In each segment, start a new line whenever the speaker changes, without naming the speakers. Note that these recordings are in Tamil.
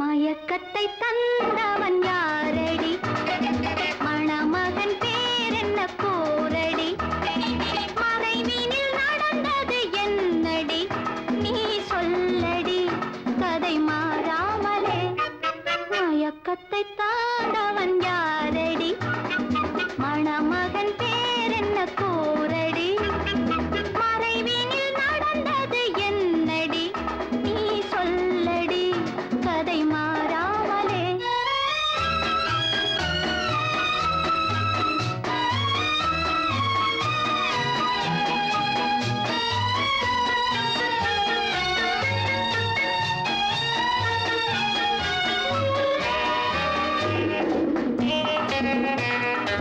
மயக்கத்தை தந்தவன் யார்?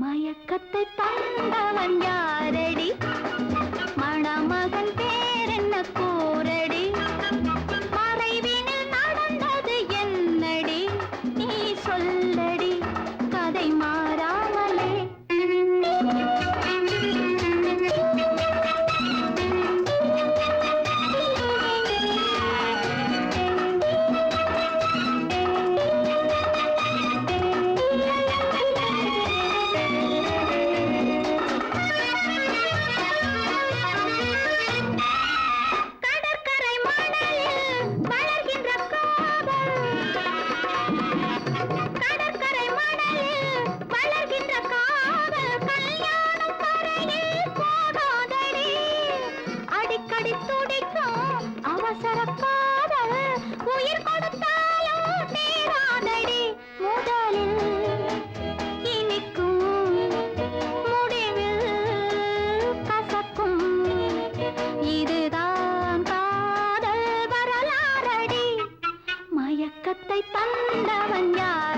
மயக்கத்தை தந்தவன் யாரடி? மணமக சுரக்காத உயிர் கொடுத்தாலும் தேராதடி. முதலில் இனிக்கும் முடிவில் கசக்கும். இதுதான் தந்தவன் யார்?